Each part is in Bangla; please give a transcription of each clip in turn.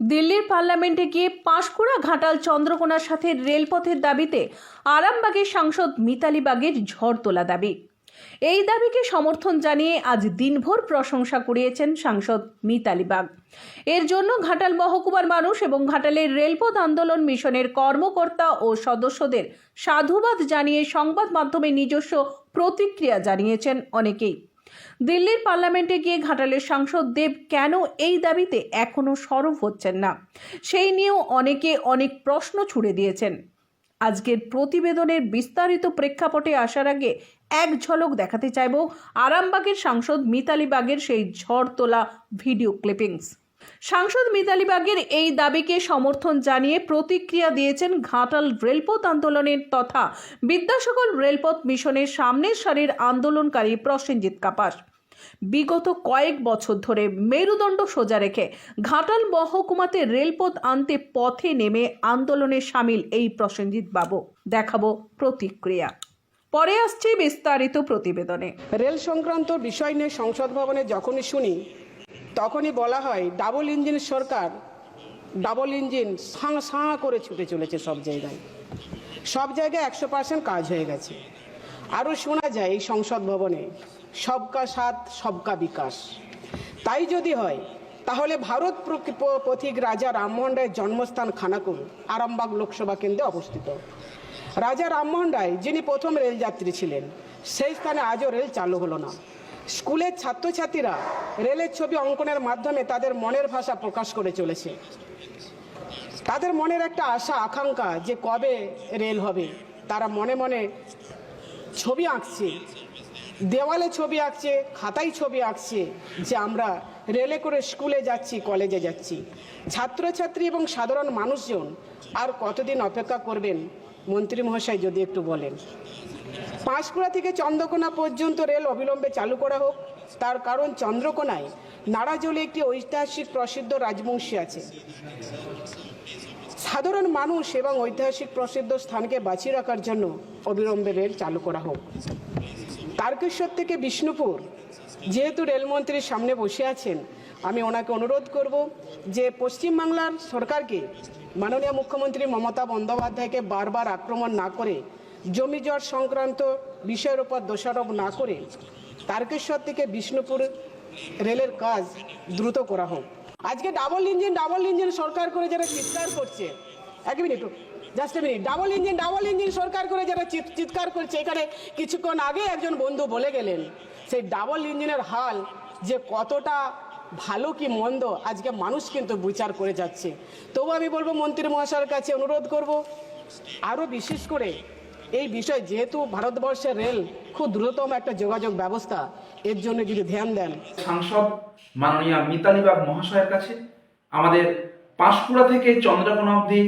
দিল্লির পার্লামেন্টে গিয়ে পাঁশকুড়া ঘাটাল চন্দ্রকোনার সাথে রেলপথের দাবিতে আরামবাগের সাংসদ মিতালি বাগের ঝড় তোলা দাবি। এই দাবিকে সমর্থন জানিয়ে আজ দিনভর প্রশংসা কুড়িয়েছেন সাংসদ মিতালি বাগ। এর জন্য ঘাটাল মহকুমার মানুষ এবং ঘাটালের রেলপথ আন্দোলন মিশনের কর্মকর্তা ও সদস্যদের সাধুবাদ জানিয়ে সংবাদ মাধ্যমে নিজস্ব প্রতিক্রিয়া জানিয়েছেন অনেকেই। দিল্লির পার্লামেন্টে গিয়ে ঘাটালের সাংসদ দেব কেন এই দাবিতে এখনও সরব হচ্ছেন না? সেই নিয়েও অনেকে অনেক প্রশ্ন ছুড়ে দিয়েছেন। আজকের প্রতিবেদনের বিস্তারিত প্রেক্ষাপটে আসার আগে এক ঝলক দেখাতে চাইব আরামবাগের সাংসদ মিতালি বাগের সেই ঝড় তোলা ভিডিও ক্লিপিংস। সাংসদ মিতালি বাগের এই দাবিকে সমর্থন জানিয়ে প্রতিক্রিয়া দিয়েছেন ঘাটাল রেলপথ আন্দোলনের তথা বিদ্যাসকল রেলপথ মিশনের সামনের সারির আন্দোলনকারী প্রসেনজিৎ কাপাস। বিগত কয়েক বছর ধরে মেরুদণ্ড সোজা রেখে ঘাটাল মহকুমাতে রেলপথ আনতে পথে নেমে আন্দোলনে সামিল এই প্রসেনজিৎ বাবু। দেখাবো প্রতিক্রিয়া। পরে আসছে বিস্তারিত প্রতিবেদনে। রেল সংক্রান্ত বিষয় নিয়ে সংসদ ভবনে যখনই শুনি তখনই বলা হয় ডাবল ইঞ্জিন সরকার ডাবল ইঞ্জিন সাঁ সাঁ করে ছুটে চলেছে সব জায়গায়। সব জায়গায় একশো পার্সেন্ট কাজ হয়ে গেছে। আরও শোনা যায় এই সংসদ ভবনে, সবকা সাথ, সবকা বিকাশ। তাই যদি হয়, তাহলে ভারত পথিক রাজা রামমোহন রায়ের জন্মস্থান খানাকুল, আরামবাগ লোকসভা কেন্দ্রে অবস্থিত। রাজা রামমোহন রায়, যিনি প্রথম রেলযাত্রী ছিলেন, সেই স্থানে আজও রেল চালু হলো না। স্কুলের ছাত্রছাত্রীরা রেলের ছবি অঙ্কনের মাধ্যমে তাদের মনের ভাষা প্রকাশ করে চলেছে। তাদের মনের একটা আশা, আকাঙ্ক্ষা যে কবে রেল হবে। তারা মনে মনে ছবি আঁকছে। দেওয়ালে ছবি আঁকছে, খাতায় ছবি আঁকছে যে আমরা রেলে করে স্কুলে যাচ্ছি, কলেজে যাচ্ছি। ছাত্রছাত্রী এবং সাধারণ মানুষজন আর কতদিন অপেক্ষা করবেন মন্ত্রী মহাশয় যদি একটু বলেন। পাঁশকুড়া থেকে চন্দ্রকোনা পর্যন্ত রেল অবিলম্বে চালু করা হোক, তার কারণ চন্দ্রকোনায় নাড়াজলে একটি ঐতিহাসিক প্রসিদ্ধ রাজবংশী আছে। সাধারণ মানুষ এবং ঐতিহাসিক প্রসিদ্ধ স্থানকে বাঁচিয়ে রাখার জন্য অবিলম্বে রেল চালু করা হোক। তারকেশ্বর থেকে বিষ্ণুপুর, যেহেতু রেলমন্ত্রীর সামনে বসে আছেন আমি ওনাকে অনুরোধ করব যে পশ্চিমবাংলার সরকারকে মাননীয় মুখ্যমন্ত্রী মমতা বন্দ্যোপাধ্যায়কে বারবার আক্রমণ না করে, জমি জট সংক্রান্ত বিষয়ের উপর দোষারোপ না করে তারকেশ্বর থেকে বিষ্ণুপুর রেলের কাজ দ্রুত করা হোক। আজকে ডাবল ইঞ্জিন ডাবল ইঞ্জিন সরকার করে যারা চিৎকার করছে, এক minute just minute double engine double engine সরকার করে যারা চিৎ- চিৎকার করছে, এখানে কিছুক্ষণ আগে একজন বন্ধু বলে গেলেন, সেই ডাবল ইঞ্জিনের হাল যে কতটা ভালো কি মন্দ? আজকে মানুষ কিন্তু বিচার করে যাচ্ছে। তবু আমি বলব, মন্ত্রী মহাশয়ের কাছে অনুরোধ করব আরও বিশেষ করে এই বিষয় যেহেতু ভারতবর্ষের রেল খুব দ্রুততম একটা যোগাযোগ ব্যবস্থা, এর জন্য যদি ধ্যান দেন। সাংসদ মাননীয় মিতালি বাগ মহাশয়ের কাছে, আমাদের পাঁশকুড়া থেকে চন্দ্রকোনা অবধি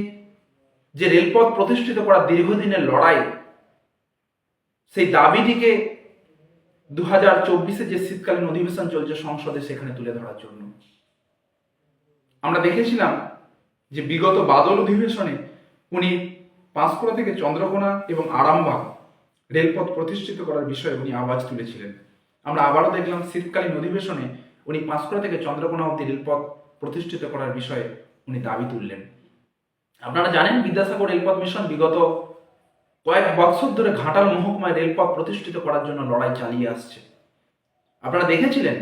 যে রেলপথ প্রতিষ্ঠিত করা দীর্ঘদিনের লড়াই, সেই দাবিটিকে দু হাজার চব্বিশে যে শীতকালীন অধিবেশন চলছে সংসদে সেখানে তুলে ধরার জন্য। আমরা দেখেছিলাম যে বিগত বাদল অধিবেশনে উনি পাঁশকুড়া থেকে চন্দ্রকোনা এবং আরামবাগ রেলপথ প্রতিষ্ঠিত করার বিষয়ে উনি আওয়াজ তুলেছিলেন। আমরা আবারও দেখলাম শীতকালীন অধিবেশনে উনি পাঁশকুড়া থেকে চন্দ্রকোনা অবধি রেলপথ প্রতিষ্ঠিত করার বিষয়ে উনি দাবি তুললেন। আপনারা জানেন বিদ্যাসাগর রেলপথ মিশন বিগত কয়েক বছর ধরে ঘাটাল মহকুমায় রেলপথ প্রতিষ্ঠিত করার জন্য লড়াই চালিয়ে আসছে। আপনারা দেখেছিলেন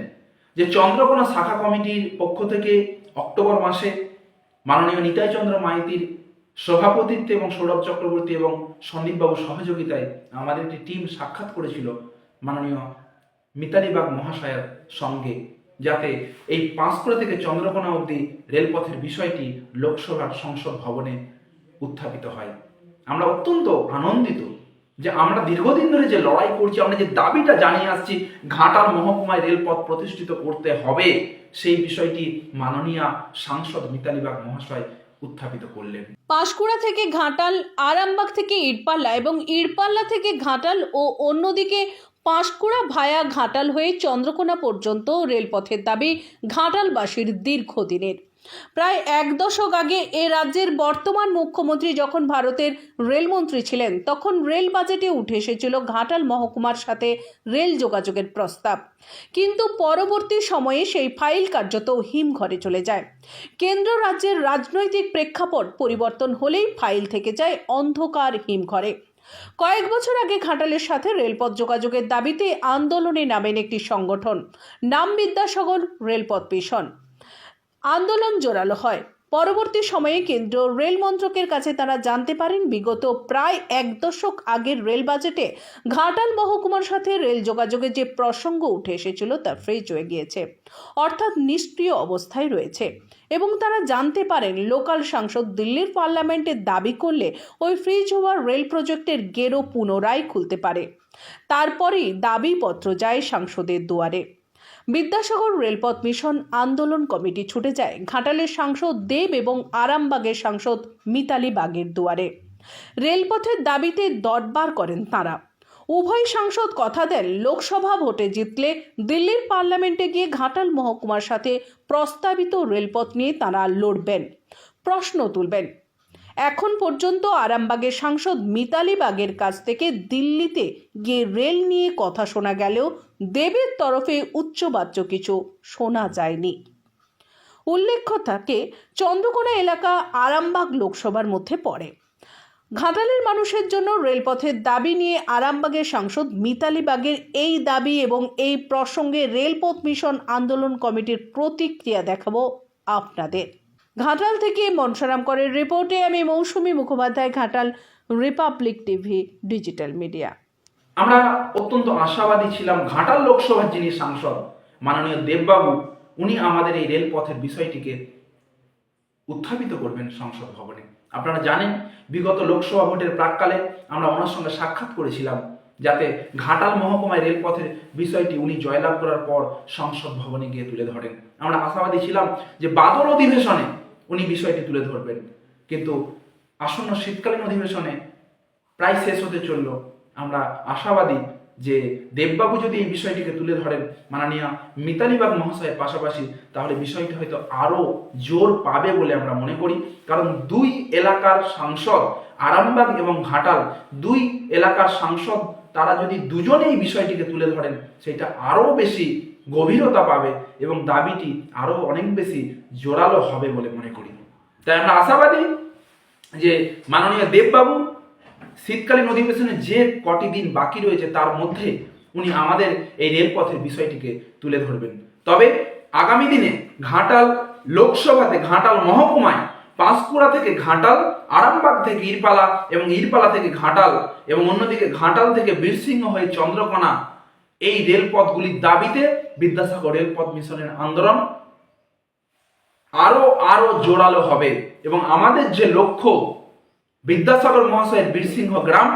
যে চন্দ্রকোনা শাখা কমিটির পক্ষ থেকে অক্টোবর মাসে মাননীয় নিতাই চন্দ্র মাইতির সভাপতিত্বে এবং সৌরভ চক্রবর্তী এবং সন্দীপবাবুর সহযোগিতায় আমাদের একটি টিম সাক্ষাৎ করেছিল মাননীয় মিতালিবাগ মহাশয়ের সঙ্গে, যাতে এই পাঁশকুড়া থেকে চন্দ্রকোনা অবধি রেলপথের বিষয়টি লোকসভার সংসদ ভবনে উত্থাপিত হয়। আমরা অত্যন্ত আনন্দিত যে আমরা দীর্ঘদিন ধরে যে লড়াই করছি, আমরা যে দাবিটা জানিয়ে আসছি, ঘাটাল মহকুমায় রেলপথ প্রতিষ্ঠিত করতে হবে, সেই বিষয়টি মাননীয় সাংসদ মিতালি বাগ মহাশয় উত্থাপিত করলেন। পাঁশকুড়া থেকে ঘাটাল, আরামবাগ থেকে ইটপাল্লা এবং ইটপাল্লা থেকে ঘাটাল ও অন্যদিকে পাঁশকুড়া ভায়া ঘাটাল হয়ে চন্দ্রকোনা পর্যন্ত রেলপথের দাবি ঘাটালবাসীর দীর্ঘদিনের। প্রায় এক দশক আগে এ রাজ্যের বর্তমান মুখ্যমন্ত্রী যখন ভারতের রেলমন্ত্রী ছিলেন, তখন রেল বাজেটে উঠে এসেছিল ঘাটাল মহকুমার সাথে রেল যোগাযোগের প্রস্তাব। কিন্তু পরবর্তী সময়ে সেই ফাইল কার্যত হিমঘরে চলে যায়। কেন্দ্র রাজ্যের রাজনৈতিক প্রেক্ষাপট পরিবর্তন হলেই ফাইল থেকে যায় অন্ধকার হিমঘরে। কয়েক বছর আগে ঘাটালের সাথে রেলপথ যোগাযোগের দাবিতে আন্দোলনে নামেন একটি সংগঠন, নাম বিদ্যাসাগর রেলপথ মিশন। আন্দোলন জোরালো হয়। পরবর্তী সময়ে কেন্দ্র রেল মন্ত্রকের কাছে তারা জানতে পারেন, বিগত প্রায় এক দশক আগের রেল বাজেটে ঘাটাল মহকুমার সাথে রেল যোগাযোগের যে প্রসঙ্গ উঠে এসেছিল তা ফ্রিজ হয়ে গিয়েছে, অর্থাৎ নিষ্ক্রিয় অবস্থায় রয়েছে। এবং তারা জানতে পারেন, লোকাল সাংসদ দিল্লির পার্লামেন্টে দাবি করলে ওই ফ্রিজ হওয়া রেল প্রজেক্টের গেরো পুনরায় খুলতে পারে। তারপরেই দাবিপত্র যায় সাংসদের দুয়ারে। বিদ্যাসাগর রেলপথ মিশন আন্দোলন কমিটি ছুটে যায় ঘাটালের সাংসদ দেব এবং আরামবাগের সাংসদ মিতালি বাগের দুয়ারে। রেলপথের দাবিতে দরবার করেন তাঁরা। উভয় সাংসদ কথা দেন, লোকসভা ভোটে জিতলে দিল্লির পার্লামেন্টে গিয়ে ঘাটাল মহকুমার সাথে প্রস্তাবিত রেলপথ নিয়ে তাঁরা লড়বেন, প্রশ্ন তুলবেন। এখন পর্যন্ত আরামবাগের সাংসদ মিতালি বাগের কাছ থেকে দিল্লিতে গিয়ে রেল নিয়ে কথা শোনা গেলেও দেবের তরফে উচ্চবাচ্য কিছু শোনা যায়নি। উল্লেখ্য থাকে, চন্দ্রকোনা এলাকা আরামবাগ লোকসভার মধ্যে পড়ে। ঘাটালের মানুষের জন্য রেলপথের দাবি নিয়ে আরামবাগের সাংসদ মিতালি বাগের এই দাবি এবং এই প্রসঙ্গে রেলপথ মিশন আন্দোলন কমিটির প্রতিক্রিয়া দেখাবো আপনাদের। ঘাটাল থেকে মনসারাম করের রিপোর্টে আমি Mousumi Mukhopadhyay, Ghatal Republic TV, digital media. আমরা অত্যন্ত আশাবাদী ছিলাম ঘাটাল লোকসভার যিনি সাংসদ, মাননীয় দেববাবু, উনি আমাদের এই রেলপথের বিষয়টিকে উত্থাপিত করবেন সংসদ ভবনে। আপনারা জানেন, বিগত লোকসভা ভোটের প্রাককালে আমরা ওনার সঙ্গে সাক্ষাৎ করেছিলাম যাতে ঘাটাল মহকুমায় রেলপথের বিষয়টি উনি জয়লাভ করার পর সংসদ ভবনে গিয়ে তুলে ধরেন। আমরা আশাবাদী ছিলাম যে বাদল অধিবেশনে উনি বিষয়টি তুলে ধরবেন। কিন্তু আসন্ন শীতকালীন অধিবেশনে প্রায় শেষ হতে চলল। আমরা আশাবাদী যে দেববাবু যদি এই বিষয়টিকে তুলে ধরেন, মাননীয় মিতালিবাগ মহাশয়ের পাশাপাশি, তাহলে বিষয়টি হয়তো আরও জোর পাবে বলে আমরা মনে করি। কারণ দুই এলাকার সাংসদ আরামবাগ এবং ঘাটাল, দুই এলাকার সাংসদ, তারা যদি দুজনেই বিষয়টিকে তুলে ধরেন, সেটা আরও বেশি গভীরতা পাবে এবং দাবিটি আরও অনেক বেশি জোরালো হবে বলে মনে করি। তাই আমরা আশাবাদী যে মাননীয় দেববাবু শীতকালীন অধিবেশনে যে কটি দিন বাকি রয়েছে তার মধ্যে উনি আমাদের এই রেলপথের বিষয়টিকে তুলে ধরবেন। তবে আগামী দিনে ঘাটাল লোকসভাতে, ঘাটাল মহকুমায়, পাঁশকুড়া থেকে ঘাটাল, আরামবাগ থেকে ইরপালা এবং ইরপালা থেকে ঘাটাল এবং অন্যদিকে ঘাটাল থেকে বীরসিংহ হয়ে চন্দ্রকোনা এই রেলপথগুলির দাবিতে বিদ্যাসাগর রেলপথ মিশনের আন্দোলন আরও আরও জোরালো হবে এবং আমাদের যে লক্ষ্য বিদ্যাসাগর মহাশয়ের বীরসিংহ গ্রাম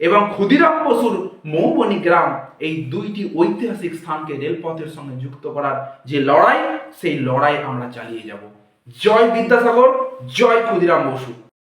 এবং ক্ষুদিরাম বসুর মৌবনী গ্রাম এই দুইটি ঐতিহাসিক স্থানকে রেলপথের সঙ্গে যুক্ত করার যে লড়াই, সেই লড়াই আমরা চালিয়ে যাব। জয় বিদ্যাসাগর, জয় ক্ষুদিরাম বসু।